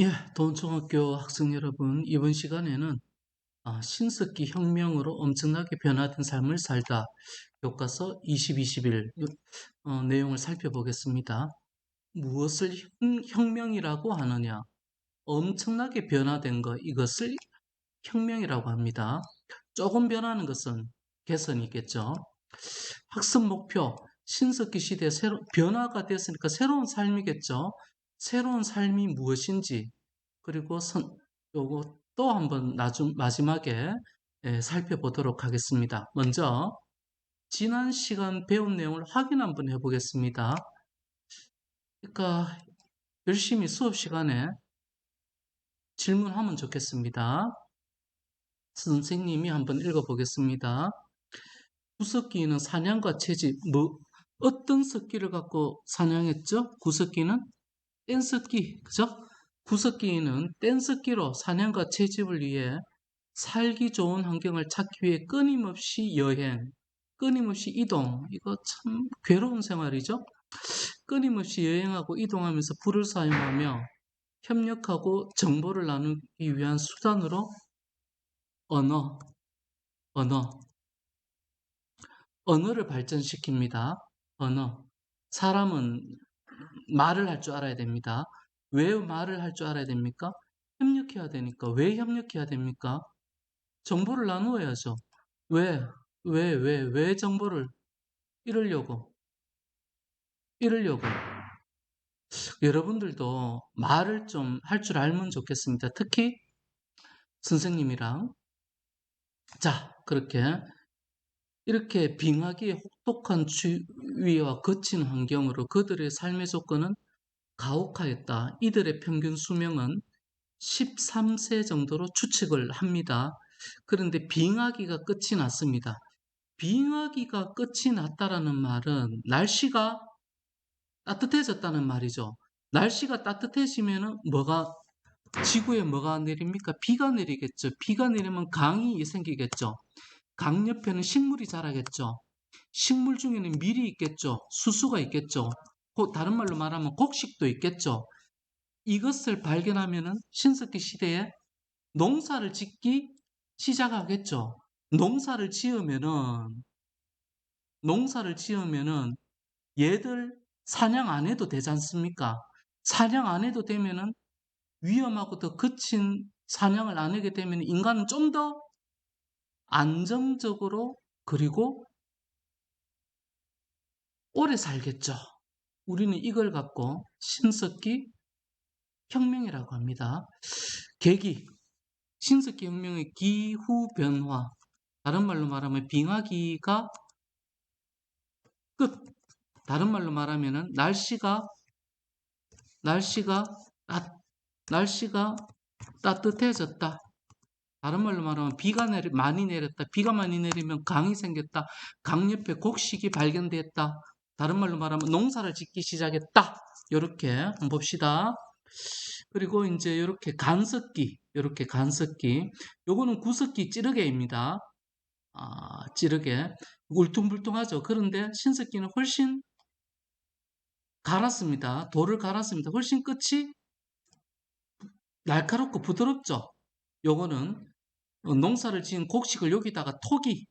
예, 도원중학교 학생 여러분, 이번 시간에는 아, 신석기 혁명으로 엄청나게 변화된 삶을 살다 교과서 2021 어, 내용을 살펴보겠습니다. 무엇을 혁- 혁명이라고 하느냐? 엄청나게 변화된 것, 이것을 혁명이라고 합니다. 조금 변하는 것은 개선이겠죠. 학습 목표, 신석기 시대 새로 변화가 됐으니까 새로운 삶이겠죠. 새로운 삶이 무엇인지 그리고 선, 요거 또 한번 나중 마지막에 예, 살펴보도록 하겠습니다. 먼저 지난 시간 배운 내용을 확인 한번 해보겠습니다. 그러니까 열심히 수업 시간에 질문하면 좋겠습니다. 선생님이 한번 읽어보겠습니다. 구석기는 사냥과 채집, 뭐 어떤 석기를 갖고 사냥했죠? 구석기는 뗀석기, 그죠? 구석기는 뗀석기로 사냥과 채집을 위해 살기 좋은 환경을 찾기 위해 끊임없이 여행, 끊임없이 이동, 이거 참 괴로운 생활이죠? 끊임없이 여행하고 이동하면서 불을 사용하며 협력하고 정보를 나누기 위한 수단으로 언어, 언어, 언어를 발전시킵니다. 언어. 사람은 말을 할 줄 알아야 됩니다. 왜 말을 할 줄 알아야 됩니까? 협력해야 되니까. 왜 협력해야 됩니까? 정보를 나누어야죠. 왜? 왜, 왜, 왜 정보를 이러려고? 이러려고. 여러분들도 말을 좀 할 줄 알면 좋겠습니다. 특히 선생님이랑. 자, 그렇게 이렇게 빙하기의 혹독한 추위와 거친 환경으로 그들의 삶의 조건은 가혹하였다. 이들의 평균 수명은 13세 정도로 추측을 합니다. 그런데 빙하기가 끝이 났습니다. 빙하기가 끝이 났다라는 말은 날씨가 따뜻해졌다는 말이죠. 날씨가 따뜻해지면 뭐가 지구에 뭐가 내립니까? 비가 내리겠죠. 비가 내리면 강이 생기겠죠. 강 옆에는 식물이 자라겠죠. 식물 중에는 밀이 있겠죠. 수수가 있겠죠. 다른 말로 말하면 곡식도 있겠죠. 이것을 발견하면은 신석기 시대에 농사를 짓기 시작하겠죠. 농사를 지으면은 농사를 지으면은 얘들 사냥 안 해도 되지 않습니까? 사냥 안 해도 되면은 위험하고 더 거친 사냥을 안 하게 되면 인간은 좀 더 안정적으로 그리고 오래 살겠죠. 우리는 이걸 갖고 신석기 혁명이라고 합니다. 계기, 신석기 혁명의 기후 변화, 다른 말로 말하면 빙하기가 끝. 다른 말로 말하면은 날씨가 날씨가 따, 날씨가 따뜻해졌다. 다른 말로 말하면 비가 내리, 많이 내렸다. 비가 많이 내리면 강이 생겼다. 강 옆에 곡식이 발견됐다. 다른 말로 말하면 농사를 짓기 시작했다. 이렇게 봅시다. 그리고 이제 이렇게 간석기, 이렇게 간석기. 요거는 구석기 찌르개입니다. 아, 찌르개. 울퉁불퉁하죠. 그런데 신석기는 훨씬 갈았습니다. 돌을 갈았습니다. 훨씬 끝이 날카롭고 부드럽죠. 요거는 농사를 지은 곡식을 여기다가 토기,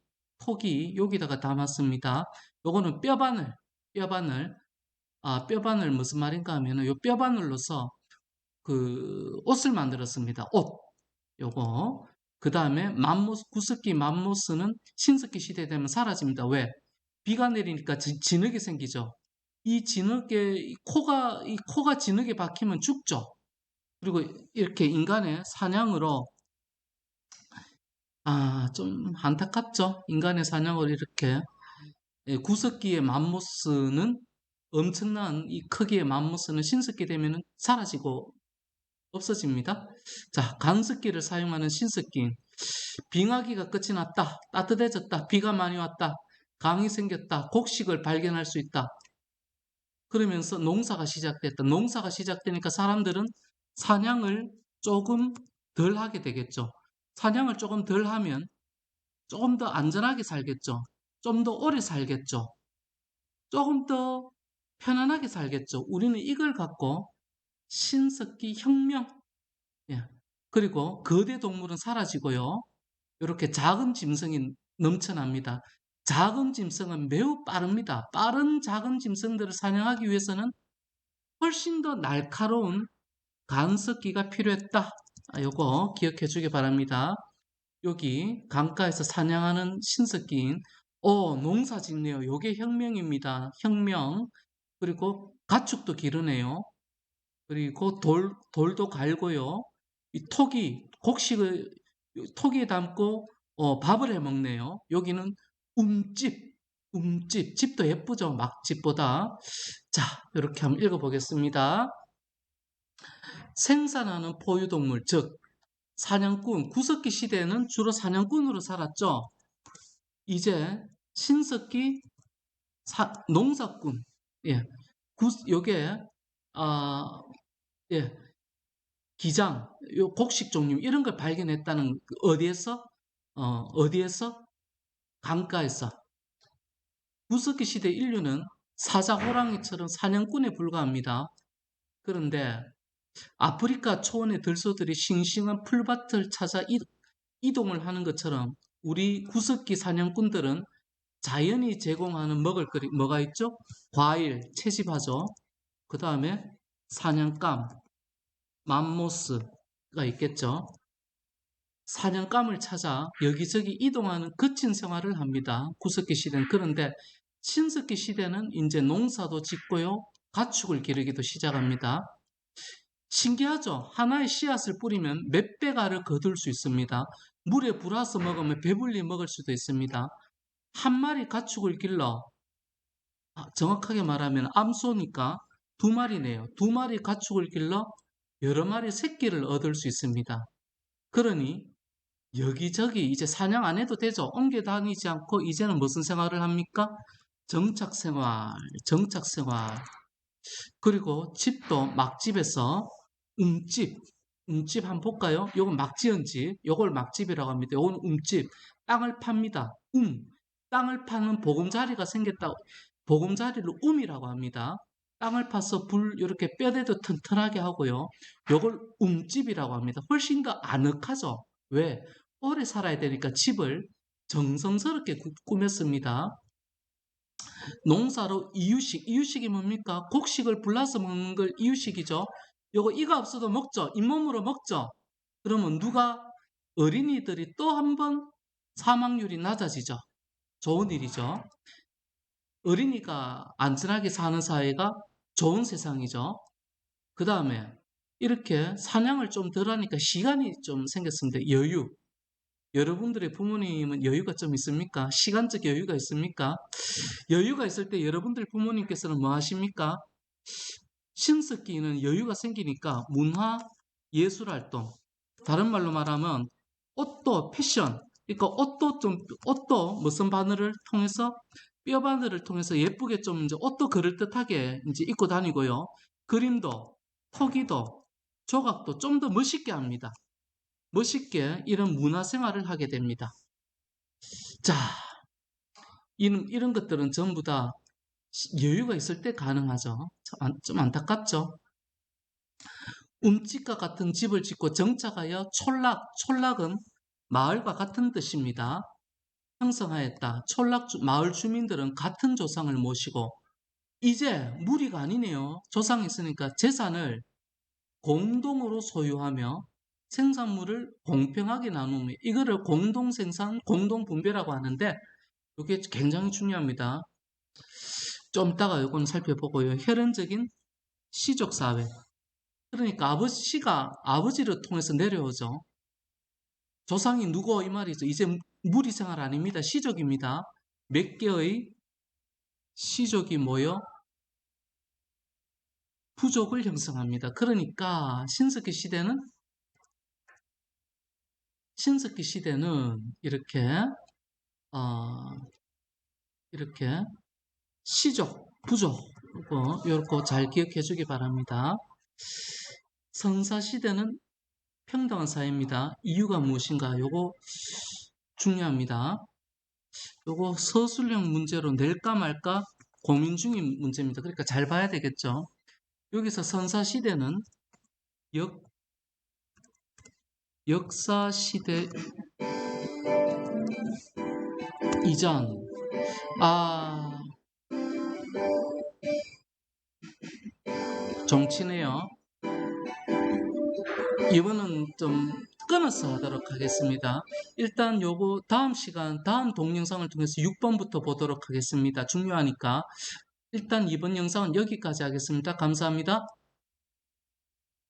토기 여기다가 담았습니다. 요거는 뼈바늘, 뼈바늘, 아, 뼈바늘 무슨 말인가 하면은 요 뼈바늘로서 그 옷을 만들었습니다. 옷. 요거. 그 다음에 맘모스, 구석기 맘모스는 신석기 시대 되면 사라집니다. 왜? 비가 내리니까 지, 진흙이 생기죠. 이 진흙에, 이 코가, 이 코가 진흙에 박히면 죽죠. 그리고 이렇게 인간의 사냥으로 아, 좀 안타깝죠. 인간의 사냥을 이렇게 예, 구석기의 맘모스는 엄청난 이 크기의 맘모스는 신석기 되면 사라지고 없어집니다. 자, 간석기를 사용하는 신석기. 빙하기가 끝이 났다. 따뜻해졌다. 비가 많이 왔다. 강이 생겼다. 곡식을 발견할 수 있다. 그러면서 농사가 시작됐다. 농사가 시작되니까 사람들은 사냥을 조금 덜 하게 되겠죠. 사냥을 조금 덜 하면 조금 더 안전하게 살겠죠. 좀 더 오래 살겠죠. 조금 더 편안하게 살겠죠. 우리는 이걸 갖고 신석기 혁명, 예. 그리고 거대 동물은 사라지고요. 이렇게 작은 짐승이 넘쳐납니다. 작은 짐승은 매우 빠릅니다. 빠른 작은 짐승들을 사냥하기 위해서는 훨씬 더 날카로운 간섭기가 필요했다. 아, 요거 기억해 주기 바랍니다. 여기 강가에서 사냥하는 신석기인 어 농사 짓네요. 요게 혁명입니다. 혁명 그리고 가축도 기르네요. 그리고 돌, 돌도 갈고요. 이 톡이 곡식을 톡에 담고 어, 밥을 해 먹네요. 여기는 움집, 움집. 집도 예쁘죠? 막집보다. 자, 이렇게 한번 읽어보겠습니다. 생산하는 포유동물, 즉 사냥꾼, 구석기 시대에는 주로 사냥꾼으로 살았죠. 이제 신석기 사, 농사꾼, 예, 구, 요게 아, 예, 기장, 요 곡식 종류 이런 걸 발견했다는 그 어디에서? 어, 어디에서? 강가에서. 구석기 시대 인류는 사자 호랑이처럼 사냥꾼에 불과합니다. 그런데 아프리카 초원의 들소들이 싱싱한 풀밭을 찾아 이동을 하는 것처럼 우리 구석기 사냥꾼들은 자연이 제공하는 먹을 거리 뭐가 있죠? 과일 채집하죠. 그 다음에 사냥감, 맘모스가 있겠죠. 사냥감을 찾아 여기저기 이동하는 거친 생활을 합니다. 구석기 시대는 그런데 신석기 시대는 이제 농사도 짓고요. 가축을 기르기도 시작합니다. 신기하죠? 하나의 씨앗을 뿌리면 몇 배가를 거둘 수 있습니다. 물에 불어서 먹으면 배불리 먹을 수도 있습니다. 한 마리 가축을 길러 아, 정확하게 말하면 암소니까 두 마리네요. 두 마리 가축을 길러 여러 마리 새끼를 얻을 수 있습니다. 그러니 여기저기 이제 사냥 안 해도 되죠. 옮겨 다니지 않고 이제는 무슨 생활을 합니까? 정착 생활, 정착 생활. 그리고 집도 막집에서 움집, 움집 한번 볼까요? 요건 막 지은 집, 요걸 막집이라고 합니다. 요건 움집, 땅을 팝니다. 움, 땅을 파는 보금자리가 생겼다. 보금자리를 움이라고 합니다. 땅을 파서 불 이렇게 뼈대도 튼튼하게 하고요. 요걸 움집이라고 합니다. 훨씬 더 아늑하죠. 왜? 오래 살아야 되니까 집을 정성스럽게 꾸몄습니다. 농사로 이유식, 이유식이 뭡니까? 곡식을 불라서 먹는 걸 이유식이죠. 요거 이가 없어도 먹죠. 잇몸으로 먹죠. 그러면 누가 어린이들이 또 한 번 사망률이 낮아지죠. 좋은 일이죠. 어린이가 안전하게 사는 사회가 좋은 세상이죠. 그 다음에 이렇게 사냥을 좀 덜 하니까 시간이 좀 생겼습니다. 여유. 여러분들의 부모님은 여유가 좀 있습니까? 시간적 여유가 있습니까? 여유가 있을 때 여러분들 부모님께서는 뭐 하십니까? 신석기는 여유가 생기니까 문화, 예술 활동, 다른 말로 말하면 옷도 패션, 그러니까 옷도 좀 옷도 무슨 바늘을 통해서 뼈 바늘을 통해서 예쁘게 좀 이제 옷도 그럴듯하게 이제 입고 다니고요. 그림도, 토기도, 조각도 좀 더 멋있게 합니다. 멋있게 이런 문화 생활을 하게 됩니다. 자, 이런, 이런 것들은 전부 다 여유가 있을 때 가능하죠. 좀 안타깝죠. 움집과 같은 집을 짓고 정착하여 촌락, 촌락은 마을과 같은 뜻입니다. 형성하였다. 촌락 마을 주민들은 같은 조상을 모시고 이제 무리가 아니네요. 조상이 있으니까 재산을 공동으로 소유하며 생산물을 공평하게 나누며 이거를 공동생산, 공동분배라고 하는데 이게 굉장히 중요합니다. 좀 이따가 이건 살펴보고요. 혈연적인 시족 사회. 그러니까 아버지가 아버지를 통해서 내려오죠. 조상이 누구 이 말이죠. 이제 무리 생활 아닙니다. 시족입니다. 몇 개의 시족이 모여 부족을 형성합니다. 그러니까 신석기 시대는 신석기 시대는 이렇게 어, 이렇게 시족, 부족 이거 이렇게 잘 기억해 주기 바랍니다. 성사 시대는 평등한 사회입니다. 이유가 무엇인가? 요거 중요합니다. 요거 서술형 문제로 낼까 말까 고민 중인 문제입니다. 그러니까 잘 봐야 되겠죠. 여기서 선사 시대는 역 역사 시대 이전 아 정치네요. 이번은 좀 끊어서 하도록 하겠습니다. 일단 요거 다음 시간 다음 동영상을 통해서 6번부터 보도록 하겠습니다. 중요하니까 일단 이번 영상은 여기까지 하겠습니다. 감사합니다.